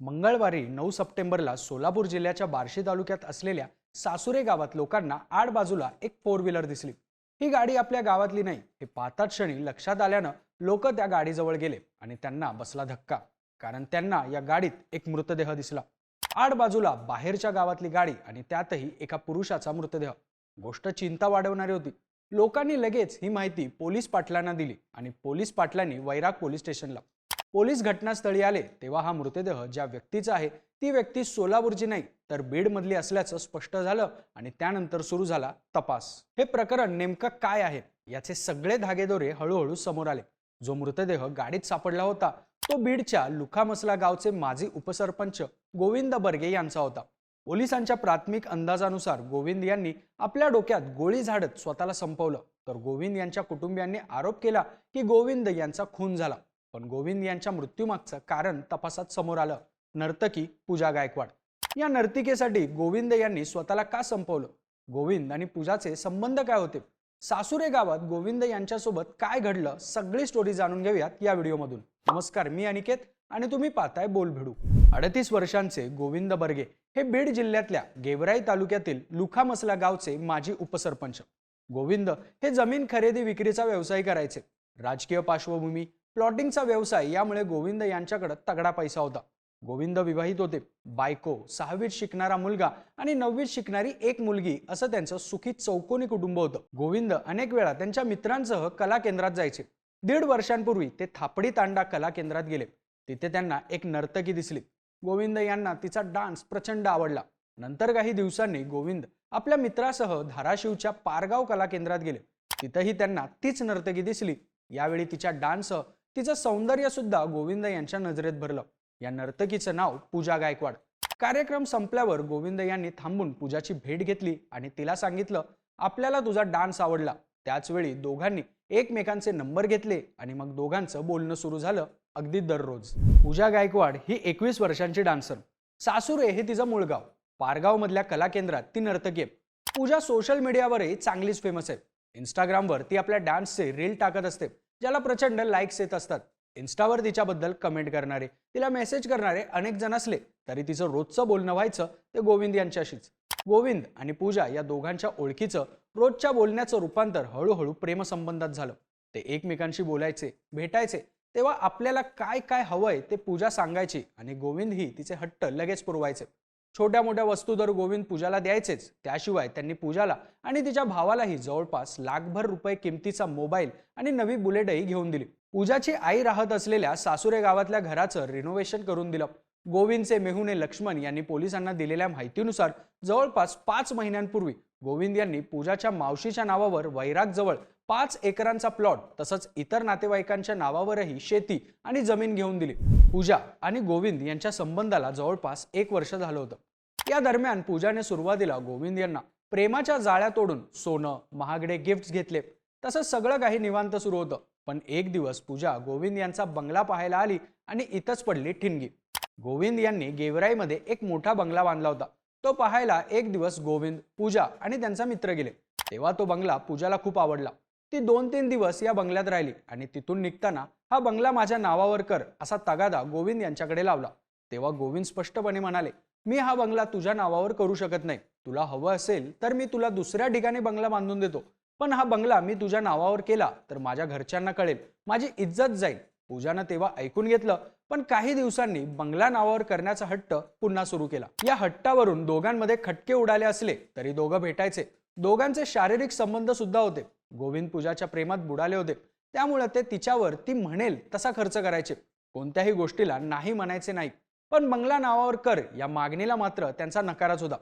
मंगळवारी नऊ सप्टेंबरला सोलापूर जिल्ह्याच्या बार्शी तालुक्यात असलेल्या सासुरे गावात लोकांना आड बाजूला एक फोर व्हीलर दिसली. ही गाडी आपल्या गावातली नाही हे पाहताच क्षणी लक्षात आल्यानं लोक त्या गाडीजवळ गेले आणि त्यांना बसला धक्का कारण त्यांना या गाडीत एक मृतदेह दिसला. आड बाजूला बाहेरच्या गावातली गाडी आणि त्यातही एका पुरुषाचा मृतदेह. गोष्ट चिंता वाढवणारी होती. लोकांनी लगेच ही माहिती पोलीस पाटलांना दिली आणि पोलीस पाटलांनी वैराग पोलीस स्टेशनला. पोलीस घटनास्थळी आले तेव्हा हा मृतदेह ज्या व्यक्तीचा आहे ती व्यक्ती सोलापूरची नाही तर बीडमधली असल्याचं स्पष्ट झालं आणि त्यानंतर सुरू झाला तपास. हे प्रकरण नेमकं काय आहे याचे सगळे धागेदोरे हळूहळू समोर आले. जो मृतदेह गाडीत सापडला होता तो बीडच्या लुखामसला गावचे माजी उपसरपंच गोविंद बर्गे यांचा होता. पोलिसांच्या प्राथमिक अंदाजानुसार गोविंद यांनी आपल्या डोक्यात गोळी झाडत स्वतःला संपवलं तर गोविंद यांच्या कुटुंबियांनी आरोप केला की गोविंद यांचा खून झाला. पण गोविंद यांच्या मृत्यूमागचं कारण तपासात समोर आलं. नर्तकी पूजा गायकवाड. या नर्तिकेसाठी गोविंद यांनी स्वतःला का संपवलं? गोविंद आणि पूजाचे संबंध काय होते? सासुरे गावात गोविंद यांच्यासोबत काय घडलं? सगळी स्टोरी जाणून घेऊयात या व्हिडिओमधून. नमस्कार मी अनिकेत आणि तुम्ही पाहताय बोल भिडू. अडतीस वर्षांचे गोविंद बर्गे हे बीड जिल्ह्यातल्या गेवराई तालुक्यातील लुखामसला गावचे माजी उपसरपंच. गोविंद हे जमीन खरेदी विक्रीचा व्यवसाय करायचे. राजकीय पार्श्वभूमी प्लॉटिंगचा व्यवसाय यामुळे गोविंद यांच्याकडे तगडा पैसा होता. गोविंद विवाहित होते. बायको सहावीत शिकणारा मुलगा आणि नववीत शिकणारी एक मुलगी असं त्यांचं सुखी चौकोनी कुटुंब होतं. गोविंद अनेक वेळा त्यांच्या मित्रांसह कला केंद्रात जायचे. दीड वर्षांपूर्वी ते थापडी तांडा कला केंद्रात गेले. तिथे त्यांना एक नर्तकी दिसली. गोविंद यांना तिचा डान्स प्रचंड आवडला. नंतर काही दिवसांनी गोविंद आपल्या मित्रासह धाराशिवच्या पारगाव कला केंद्रात गेले. तिथंही त्यांना तीच नर्तकी दिसली. यावेळी तिच्या डान्ससह तिचं सौंदर्य सुद्धा गोविंद यांच्या नजरेत भरलं. या नर्तकीचं नाव पूजा गायकवाड. कार्यक्रम संपल्यावर गोविंद यांनी थांबून पूजाची भेट घेतली आणि तिला सांगितलं आपल्याला तुझा डान्स आवडला. त्याच वेळी दोघांनी एकमेकांचे नंबर घेतले आणि मग दोघांचं बोलणं सुरू झालं अगदी दररोज. पूजा गायकवाड ही एकवीस वर्षांची डान्सर. सासुरे हे तिचं मूळगाव पारगावमधल्या कला केंद्रात ती नर्तकी आहे. पूजा सोशल मीडियावरही चांगलीच फेमस आहे. इंस्टाग्रामवर ती आपल्या डान्सचे रील टाकत असते. ज्याला प्रचंड लाईक्स येत असतात. इन्स्टावर तिच्याबद्दल कमेंट करणारे तिला मेसेज करणारे अनेक जण असले तरी तिचं रोजचं बोलणं व्हायचं ते गोविंद यांच्याशीच. गोविंद आणि पूजा या दोघांच्या ओळखीचं रोजच्या बोलण्याचं रूपांतर हळूहळू प्रेमसंबंधात झालं. ते एकमेकांशी बोलायचे भेटायचे तेव्हा आपल्याला काय काय हवंय ते पूजा सांगायची आणि गोविंद ही तिचे हट्ट लगेच पुरवायचे. छोट्या मोठ्या वस्तू तर गोविंद पूजाला द्यायचेच. त्याशिवाय त्यांनी पूजाला आणि तिच्या भावालाही जवळपास लाखभर रुपये किमतीचा मोबाईल आणि नवी बुलेटही घेऊन दिली. पूजाची आई राहत असलेल्या सासुरे गावातल्या घराचं रिनोव्हेशन करून दिलं. गोविंदचे मेहुणे लक्ष्मण यांनी पोलिसांना दिलेल्या माहितीनुसार जवळपास पाच महिन्यांपूर्वी गोविंद यांनी पूजाच्या मावशीच्या नावावर वैराग जवळ पाच एकरांचा प्लॉट तसंच इतर नातेवाईकांच्या नावावरही शेती आणि जमीन घेऊन दिली. पूजा आणि गोविंद यांच्या संबंधाला जवळपास एक वर्ष झालं होतं. या दरम्यान पूजाने सुरुवातीला गोविंद यांना प्रेमाच्या जाळ्या तोडून सोनं महागडे गिफ्ट्स घेतले. तसंच सगळं काही निवांत सुरू होतं. पण एक दिवस पूजा गोविंद यांचा बंगला पाहायला आली आणि इथंच पडली ठिणगी. गोविंद यांनी गेवराईमध्ये एक मोठा बंगला बांधला होता. तो पाहायला एक दिवस गोविंद पूजा आणि त्यांचा मित्र गेले. तेव्हा तो बंगला पूजाला खूप आवडला. ती दोन तीन दिवस या बंगल्यात राहिली आणि तिथून निघताना हा बंगला माझ्या नावावर कर असा तगादा गोविंद यांच्याकडे लावला. तेव्हा गोविंद स्पष्टपणे म्हणाले मी हा बंगला तुझ्या नावावर करू शकत नाही. तुला हवं असेल तर मी तुला दुसऱ्या ठिकाणी बंगला बांधून देतो. पण हा बंगला मी तुझ्या नावावर केला तर माझ्या घरच्यांना कळेल. माझी इज्जत जाईल. पूजानं तेव्हा ऐकून घेतलं पण काही दिवसांनी बंगला नावावर करण्याचा हट्ट पुन्हा सुरू केला. या हट्टावरून दोघांमध्ये खटके उडाले असले तरी दोघं भेटायचे. दोघांचे शारीरिक संबंध सुद्धा होते. गोविंद पूजाच्या प्रेमात बुडाले होते. त्यामुळे ते तिच्यावर ती म्हणेल तसा खर्च करायचे. कोणत्याही गोष्टीला नाही म्हणायचे नाही पण बंगला नावावर कर या मागणीला मात्र त्यांचा नकारच होता.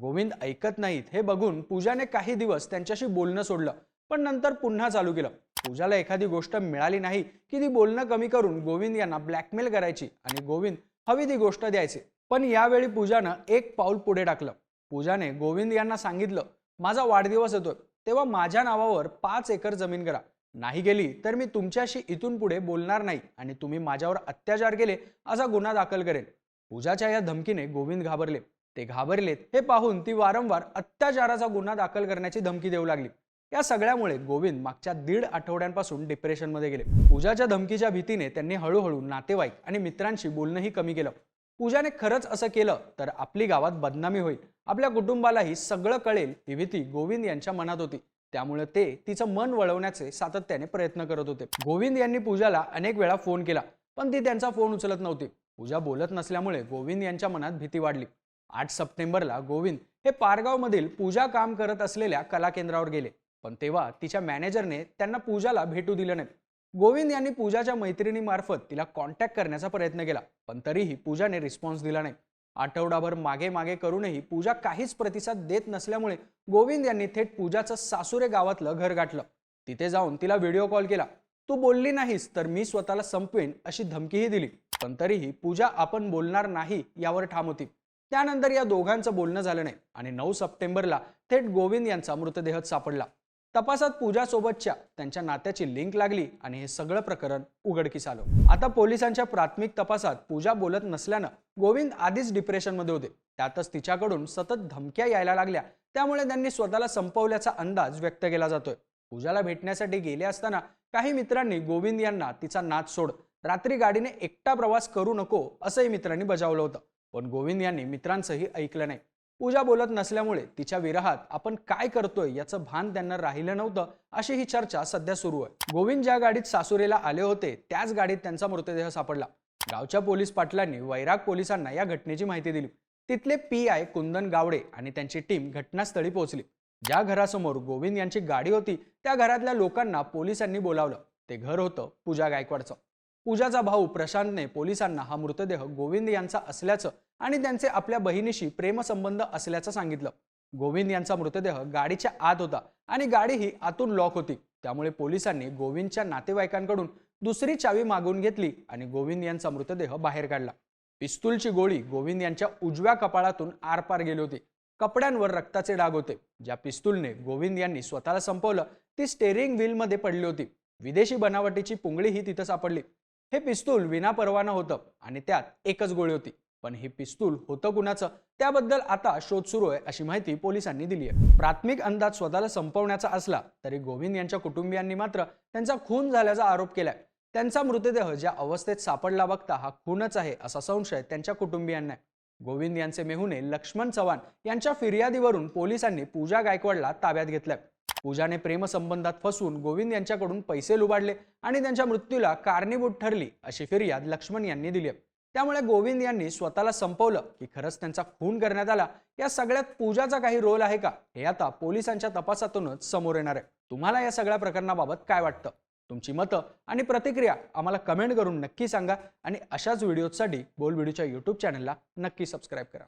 गोविंद ऐकत नाहीत. हे बघून पूजाने काही दिवस त्यांच्याशी बोलणं सोडलं. पण नंतर पुन्हा चालू केलं. पूजाला एखादी गोष्ट मिळाली नाही की ती बोलणं कमी करून गोविंद यांना ब्लॅकमेल करायची आणि गोविंद हवी ती गोष्ट द्यायची. पण यावेळी पूजानं एक पाऊल पुढे टाकलं. पूजाने गोविंद यांना सांगितलं माझा वाढदिवस येतोय. तेव्हा माझ्या नावावर पाच एकर जमीन करा. नाही गेली तर मी तुमच्याशी इथून पुढे बोलणार नाही आणि तुम्ही माझ्यावर अत्याचार केले असा गुन्हा दाखल करेन. पूजाच्या या धमकीने गोविंद घाबरले. ते घाबरलेत हे पाहून ती वारंवार अत्याचाराचा गुन्हा दाखल करण्याची धमकी देऊ लागली. या सगळ्यामुळे गोविंद मागच्या दीड आठवड्यांपासून डिप्रेशनमध्ये गेले. पूजाच्या धमकीच्या भीतीने त्यांनी हळूहळू नातेवाईक आणि मित्रांशी बोलणंही कमी केलं. पूजाने खरंच असं केलं तर आपली गावात बदनामी होईल. आपल्या कुटुंबालाही सगळं कळेल ही भीती गोविंद यांच्या मनात होती. त्यामुळे ते तिचं मन वळवण्याचे सातत्याने प्रयत्न करत होते. गोविंद यांनी पूजाला अनेक वेळा फोन केला पण ती त्यांचा फोन उचलत नव्हती. पूजा बोलत नसल्यामुळे गोविंद यांच्या मनात भीती वाढली. आठ सप्टेंबरला गोविंद हे पारगावमधील पूजा काम करत असलेल्या कला केंद्रावर गेले पण तेव्हा तिच्या मॅनेजरने त्यांना पूजाला भेटू दिलं नाही. गोविंद यांनी पूजाच्या मैत्रिणीमार्फत तिला कॉन्टॅक्ट करण्याचा प्रयत्न केला पण तरीही पूजाने रिस्पॉन्स दिला नाही. आठवडाभर मागे मागे करूनही पूजा काहीच प्रतिसाद देत नसल्यामुळे गोविंद यांनी थेट पूजाचं सासुरे गावातलं घर गाठलं. तिथे जाऊन तिला व्हिडिओ कॉल केला. तू बोलली नाहीस तर मी स्वतःला संपवेन अशी धमकीही दिली पण तरीही पूजा आपण बोलणार नाही यावर ठाम होती. त्यानंतर या दोघांचं बोलणं झालं नाही आणि नऊ सप्टेंबरला थेट गोविंद यांचा मृतदेह सापडला. तपासात पूजासोबतच्या त्यांच्या नात्याची लिंक लागली आणि हे सगळं प्रकरण उघडकीस आलं. आता पोलिसांच्या प्राथमिक तपासात पूजा बोलत नसल्यानं गोविंद आधीच डिप्रेशनमध्ये होते. त्यातच तिच्याकडून सतत धमक्या यायला लागल्या. त्यामुळे त्यांनी स्वतःला संपवल्याचा अंदाज व्यक्त केला जातोय. पूजाला भेटण्यासाठी गेले असताना काही मित्रांनी गोविंद यांना तिचा नाच सोड रात्री गाडीने एकटा प्रवास करू नको असंही मित्रांनी बजावलं होतं. पण गोविंद यांनी मित्रांचंही ऐकलं नाही. पूजा बोलत नसल्यामुळे तिच्या विरहात आपण काय करतोय याचं भान त्यांना राहिलं नव्हतं अशी ही चर्चा सध्या सुरू आहे. गोविंद ज्या गाडीत सासुरेला आले होते त्याच गाडीत त्यांचा मृतदेह सापडला. गावच्या पोलीस पाटलांनी वैराग पोलिसांना या घटनेची माहिती दिली. तिथले पी आय कुंदन गावडे आणि त्यांची टीम घटनास्थळी पोहोचली. ज्या घरासमोर गोविंद यांची गाडी होती त्या घरातल्या लोकांना पोलिसांनी बोलावलं. ते घर होतं पूजा गायकवाडचं. पूजाचा भाऊ प्रशांतने पोलिसांना हा मृतदेह गोविंद यांचा असल्याचं आणि त्यांचे आपल्या बहिणीशी प्रेमसंबंध असल्याचं सांगितलं. गोविंद यांचा मृतदेह गाडीच्या आत होता आणि गाडी ही आतून लॉक होती. त्यामुळे पोलिसांनी गोविंदच्या नातेवाईकांकडून दुसरी चावी मागून घेतली आणि गोविंद यांचा मृतदेह बाहेर काढला. पिस्तूलची गोळी गोविंद यांच्या उजव्या कपाळातून आरपार गेली होती. कपड्यांवर रक्ताचे डाग होते. ज्या पिस्तूलने गोविंद यांनी स्वतःला संपवलं ती स्टेरिंग व्हीलमध्ये पडली होती. विदेशी बनावटीची पुंगळी ही तिथं सापडली. हे पिस्तूल विनापरवाना होतं आणि त्यात एकच गोळी होती. पण हे पिस्तूल होतं कुणाचं? त्याबद्दल आता शोध सुरू आहे अशी माहिती पोलिसांनी दिली आहे. प्राथमिक अंदाज स्वतःला संपवण्याचा असला तरी गोविंद यांच्या कुटुंबियांनी मात्र त्यांचा खून झाल्याचा आरोप केलाय. त्यांचा मृतदेह ज्या अवस्थेत सापडला बघता हा खूनच आहे असा संशय त्यांच्या कुटुंबियांना आहे. गोविंद यांचे मेहुणे लक्ष्मण चव्हाण यांच्या फिर्यादीवरून पोलिसांनी पूजा गायकवाडला ताब्यात घेतलंय. पूजाने प्रेमसंबंधात फसून गोविंद यांच्याकडून पैसे लुबाडले आणि त्यांच्या मृत्यूला कारणीभूत ठरली अशी फिर्याद लक्ष्मण यांनी दिली आहे. त्यामुळे गोविंद यांनी स्वतःला संपवलं की खरंच त्यांचा खून करण्यात आला. या सगळ्यात पूजाचा काही रोल आहे का? हे आता पोलिसांच्या तपासातूनच समोर येणार आहे. तुम्हाला या सगळ्या प्रकरणाबाबत काय वाटतं? तुमची मतं आणि प्रतिक्रिया आम्हाला कमेंट करून नक्की सांगा आणि अशाच व्हिडिओसाठी बोल व्हिडिओच्या यूट्यूब चॅनलला नक्की सबस्क्राईब करा.